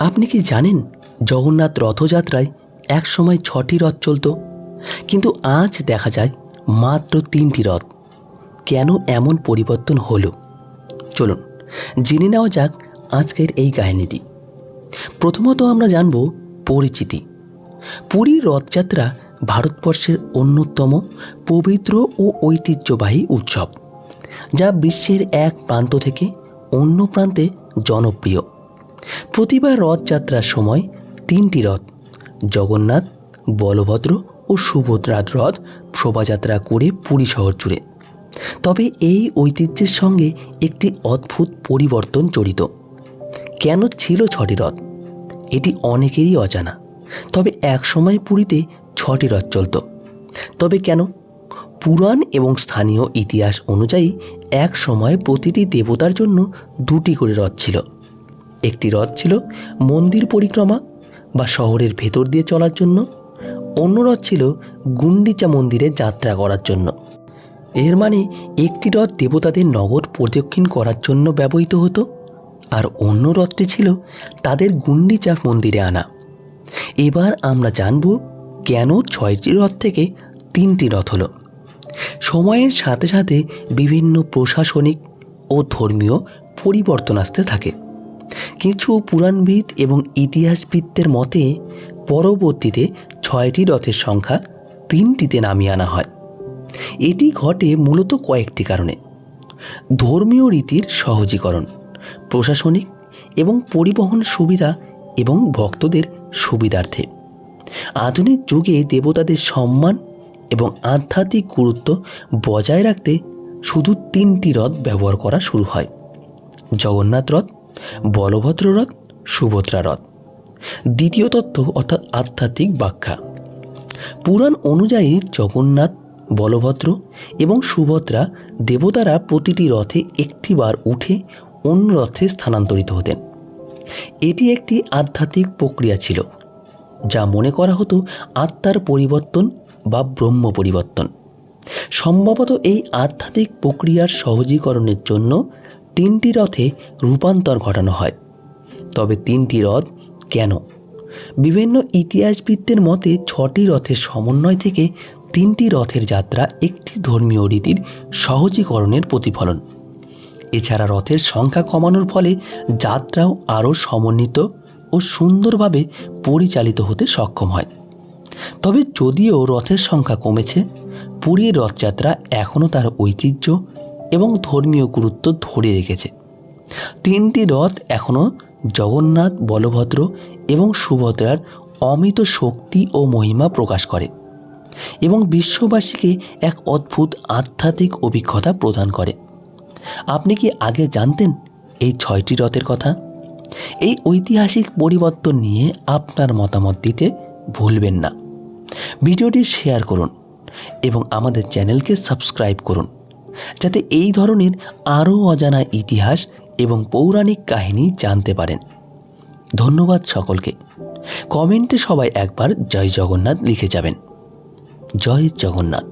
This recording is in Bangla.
আপনি কি জানেন, জগন্নাথ রথযাত্রায় এক সময় ছটি রথ চলত, কিন্তু আজ দেখা যায় মাত্র তিনটি রথ। কেন এমন পরিবর্তন হলো? চলুন, জেনে নেওয়া যাক আজকের এই কাহিনীটি। প্রথমত আমরা জানব পরিচিতি। পুরী রথযাত্রা ভারতবর্ষের অন্যতম পবিত্র ও ঐতিহ্যবাহী উৎসব, যা বিশ্বের এক প্রান্ত থেকে অন্য প্রান্তে জনপ্রিয়। প্রতিবার রথযাত্রার সময় তিনটি রথ, জগন্নাথ, বলভদ্র ও সুভদ্রার রথ শোভাযাত্রা করে পুরী শহর জুড়ে। তবে এই ঐতিহ্যের সঙ্গে একটি অদ্ভুত পরিবর্তন জড়িত। কেন ছিল ছটি রথ? এটি অনেকেরই অজানা। তবে এক সময় পুরীতে ছটি রথ চলত। তবে কেন? পুরাণ এবং স্থানীয় ইতিহাস অনুযায়ী এক সময় প্রতিটি দেবতার জন্য দুটি করে রথ ছিল। একটি রথ ছিল মন্দির পরিক্রমা বা শহরের ভেতর দিয়ে চলার জন্য। অন্য রথ ছিল গুন্ডিচা মন্দিরে যাত্রা করার জন্য। এর মানে একটি রথ দেবতাদের নগর প্রদক্ষিণ করার জন্য ব্যবহৃত হতো আর অন্য রথটি ছিল তাদের গুন্ডিচা মন্দিরে আনা। এবার আমরা জানব কেন ছয়টি রথ থেকে তিনটি রথ হলো। সময়ের সাথে সাথে বিভিন্ন প্রশাসনিক ও ধর্মীয় পরিবর্তন আসতে থাকে। কিছু পুরাণবিদ এবং ইতিহাসবিদদের মতে, পরবর্তীতে ছয়টি রথের সংখ্যা তিনটিতে নামিয়ে আনা হয়। এটি ঘটে মূলত কয়েকটি কারণে। ধর্মীয় রীতির সহজীকরণ, প্রশাসনিক এবং পরিবহন সুবিধা এবং ভক্তদের সুবিধার্থে। আধুনিক যুগে দেবতাদের সম্মান এবং আধ্যাত্মিক গুরুত্ব বজায় রাখতে শুধু তিনটি রথ ব্যবহার করা শুরু হয়। জগন্নাথ রথ বলভদ্র রথ, সুভদ্রা রথ। দ্বিতীয় তত্ত্ব অর্থাৎ আধ্যাত্মিক ব্যাখ্যা। পুরাণ অনুযায়ী জগন্নাথ, বলভদ্র এবং সুভদ্রা দেবতারা প্রতিটি রথে একটিবার উঠে অন্য রথে স্থানান্তরিত হতেন। এটি একটি আধ্যাত্মিক প্রক্রিয়া ছিল, যা মনে করা হতো আত্মার পরিবর্তন বা ব্রহ্ম পরিবর্তন। সম্ভবত এই আধ্যাত্মিক প্রক্রিয়ার সহজীকরণের জন্য তিনটি রথে রূপান্তর ঘটানো হয়। তবে তিনটি রথ কেন? বিভিন্ন ইতিহাসবিদদের মতে ছটি রথের সমন্বয় থেকে তিনটি রথের যাত্রা একটি ধর্মীয় রীতির সহজীকরণের প্রতিফলন। এছাড়া রথের সংখ্যা কমানোর ফলে যাত্রাও আরও সমন্বিত ও সুন্দরভাবে পরিচালিত হতে সক্ষম হয়। তবে যদিও রথের সংখ্যা কমেছে, পুরীর রথযাত্রা এখনও তার ঐতিহ্য এবং ধর্মীয় গুরুত্ব ধরে রেখেছে। তিনটি রথ এখনও জগন্নাথ, বলভদ্র এবং সুভদ্রার অমিত শক্তি ও মহিমা প্রকাশ করে এবং বিশ্ববাসীকে এক অদ্ভুত আধ্যাত্মিক অভিজ্ঞতা প্রদান করে। আপনি কি আগে জানতেন এই ছয়টি রথের কথা? এই ঐতিহাসিক পরিবর্তন নিয়ে আপনার মতামত দিতে ভুলবেন না। ভিডিওটি শেয়ার করুন এবং আমাদের চ্যানেলকে সাবস্ক্রাইব করুন। যাতে এই ধরনের আরও অজানা ইতিহাস এবং পৌরাণিক কাহিনী জানতে পারেন। ধন্যবাদ সকলকে। কমেন্টে সবাই একবার জয় জগন্নাথ লিখে যাবেন। জয় জগন্নাথ।